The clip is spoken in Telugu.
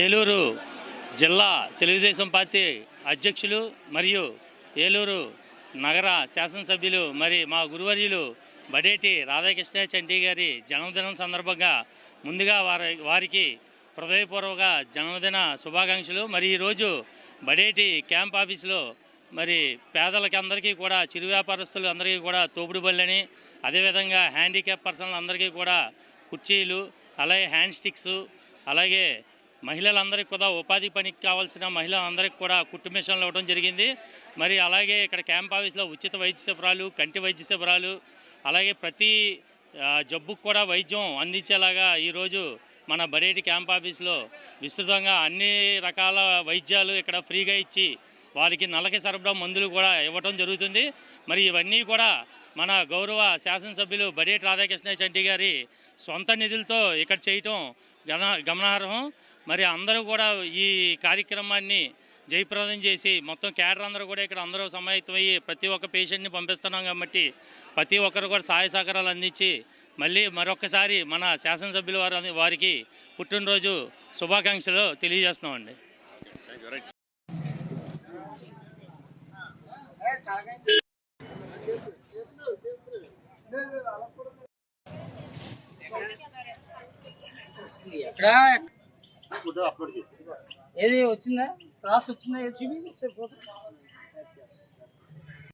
ఏలూరు జిల్లా తెలుగుదేశం పార్టీ అధ్యక్షులు మరియు ఏలూరు నగర శాసనసభ్యులు మరి మా గురువర్యులు బడేటి రాధాకృష్ణ చంటి గారి జన్మదినం సందర్భంగా ముందుగా వారి వారికి హృదయపూర్వక జన్మదిన శుభాకాంక్షలు. మరి ఈరోజు బడేటి క్యాంప్ ఆఫీసులో మరి పేదలకి అందరికీ కూడా చిరు వ్యాపారస్తులు అందరికీ కూడా తోపుడు బళ్ళని అదేవిధంగా హ్యాండిక్యాప్ పర్సన్లు అందరికీ కూడా కుర్చీలు అలాగే హ్యాండ్ స్టిక్స్ అలాగే మహిళలందరికీ కూడా ఉపాధి పనికి కావాల్సిన మహిళలందరికీ కూడా కుట్టు మిషన్లు ఇవ్వడం జరిగింది. మరి అలాగే ఇక్కడ క్యాంప్ ఆఫీస్లో ఉచిత వైద్య శిబిరాలు కంటి వైద్య శిబిరాలు అలాగే ప్రతి జబ్బుకు కూడా వైద్యం అందించేలాగా ఈరోజు మన బరేటి క్యాంప్ ఆఫీస్లో విస్తృతంగా అన్ని రకాల వైద్యాలు ఇక్కడ ఫ్రీగా ఇచ్చి వారికి నలకి సరఫరా మందులు కూడా ఇవ్వటం జరుగుతుంది. మరి ఇవన్నీ కూడా మన గౌరవ శాసనసభ్యులు బడేటి రాధాకృష్ణ చంటి గారి సొంత నిధులతో ఇక్కడ చేయటం గమ గమనార్హం. మరి అందరూ కూడా ఈ కార్యక్రమాన్ని జయప్రదం చేసి మొత్తం క్యాడర్ అందరూ కూడా ఇక్కడ అందరూ సమాయత్తమయ్యి ప్రతి ఒక్క పేషెంట్ని పంపిస్తున్నాం కాబట్టి ప్రతి ఒక్కరు కూడా సహాయ సహకారాలు అందించి మళ్ళీ మరొకసారి మన శాసనసభ్యుల వారి వారికి పుట్టినరోజు శుభాకాంక్షలు తెలియజేస్తున్నామండి. ఇక్కడ ఏది వచ్చిందా? క్లాస్ వచ్చిందా? ఏది చూపి?